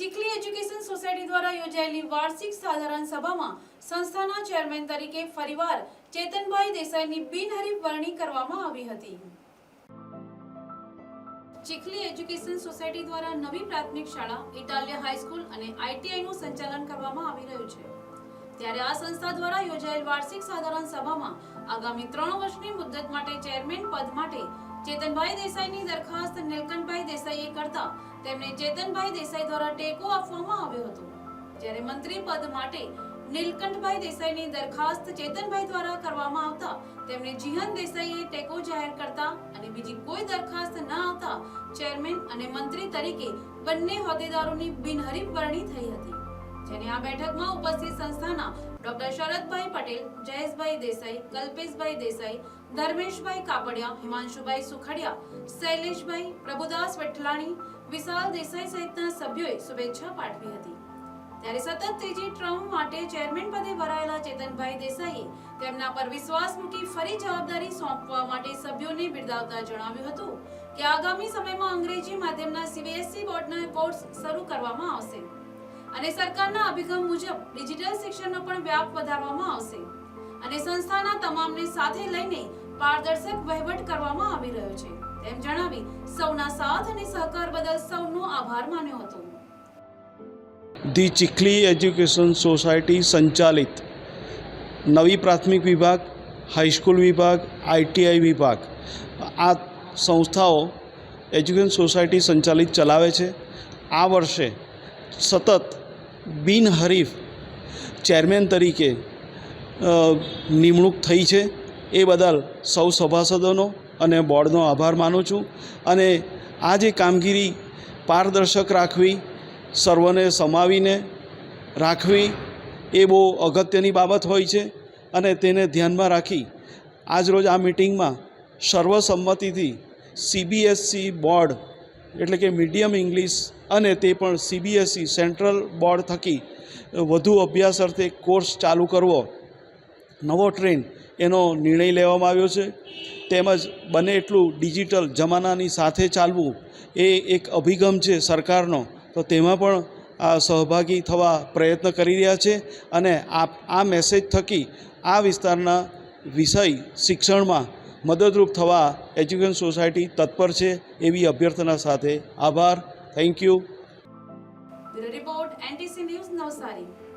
Chikhli education society દ્વારા યોજાયેલી વાર્ષિક સાધારણ સભામાં સંસ્થાના ચેરમેન તરીકે ફરીવાર ચેતનભાઈ દેસાઈની બિનહરીફ વરણી કરવામાં આવી હતી. ચીખલી એજ્યુકેશન સોસાયટી દ્વારા નવી પ્રાથમિક શાળા, ઇટાલિયા હાઈસ્કૂલ અને આઈટીઆઈનું સંચાલન કરવામાં આવી રહ્યું છે. ત્યારે આ સંસ્થા દ્વારા યોજાયેલ વાર્ષિક સાધારણ સભામાં આગામી ત્રણ વર્ષની મુદ્દત માટે ચેરમેન પદ માટે ચેતનભાઈ દેસાઈની દરખાસ્ત નીલકંઠભાઈ કરતા તેમને ચેતનભાઈ દેસાઈ દ્વારા ટેકો આપવામાં આવ્યો હતો. જ્યારે મંત્રી પદ માટે નીલકંઠભાઈ દેસાઈની દરખાસ્ત ચેતનભાઈ દ્વારા કરવામાં આવતા તેમણે જીહન દેસાઈએ ટેકો જાહેર કરતા અને બીજી કોઈ દરખાસ્ત ન આવતા ચેરમેન અને મંત્રી તરીકે બંને હોદ્દેદારોની બિનહરીફ વરણી થઈ હતી. જેની આ બેઠકમાં ઉપસ્થિત સંસ્થાના ડોક્ટર શરદભાઈ પટેલ, જયેશભાઈ દેસાઈ, કલ્પેશભાઈ દેસાઈ, ધર્મેશભાઈ કાપડિયા, હિમાંશુભાઈ સુખડિયા, શૈલેષભાઈ પ્રભુદાસ વટલાણી વિશાલ દેસાઈ સહિતના સભ્યોએ શુભેચ્છા પાઠવી હતી. ત્યારે સતત ત્રીજી ટ્રમ માટે ચેરમેન પદે ભરાયેલા ચેતનભાઈ દેસાઈએ તેમના પર વિશ્વાસ મૂકી ફરી જવાબદારી સોંપવા માટે સભ્યોને બિરદાવતા જણાવ્યું હતું કે આગામી સમયમાં અંગ્રેજી માધ્યમના સીબીએસઈ બોર્ડના કોર્સ શરૂ કરવામાં આવશે. અને સરકારના અભિગમ મુજબ ડિજિટલ શિક્ષણનો પણ વ્યાપ વધારવામાં આવશે. અને સંસ્થાના તમામને સાથે લઈને પારદર્શક વહીવટ કરવામાં આવી રહ્યો છે. તેમ જણાવી સૌના સાથ અને સહકાર બદલ સૌનો આભાર માન્યો હતો. ધી ચીખલી એજ્યુકેશન સોસાયટી સંચાલિત નવી પ્રાથમિક વિભાગ, હાઈસ્કૂલ વિભાગ, આઈટીઆઈ વિભાગ. આ સંસ્થાઓ એજ્યુકેશન સોસાયટી સંચાલિત ચલાવે છે. આ વર્ષે સતત બિનહરીફ ચેરમેન તરીકે નિમણૂક થઈ છે. એ બદલ સૌ સભાસદોનો અને બોર્ડનો આભાર માનું છું અને આ જે કામગીરી પારદર્શક રાખવી, સર્વને સમાવીને રાખવી એ બહુ અગત્યની બાબત હોય છે અને તેને ધ્યાનમાં રાખી આજરોજ આ મિટિંગમાં સર્વસંમતિથી સીબીએસસી બોર્ડ એટલે કે મીડિયમ ઇંગ્લિશ અને તે પણ સીબીએસઈ સેન્ટ્રલ બોર્ડ થકી વધુ અભ્યાસ અર્થે કોર્સ ચાલુ કરવો. નવો ટ્રેન્ડ એનો નિર્ણય લેવામાં આવ્યો છે. તેમજ બને એટલું ડિજિટલ જમાનાની સાથે ચાલવું એ એક અભિગમ છે સરકારનો. તો તેમાં પણ આ સહભાગી થવા પ્રયત્ન કરી રહ્યા છે અને આ આ મેસેજ થકી આ વિસ્તારના વિષય શિક્ષણમાં મદદરૂપ થવા એજ્યુકેશન સોસાયટી તત્પર છે એવી અભ્યર્થના સાથે આભાર. Thank you report, NTC news Navsari.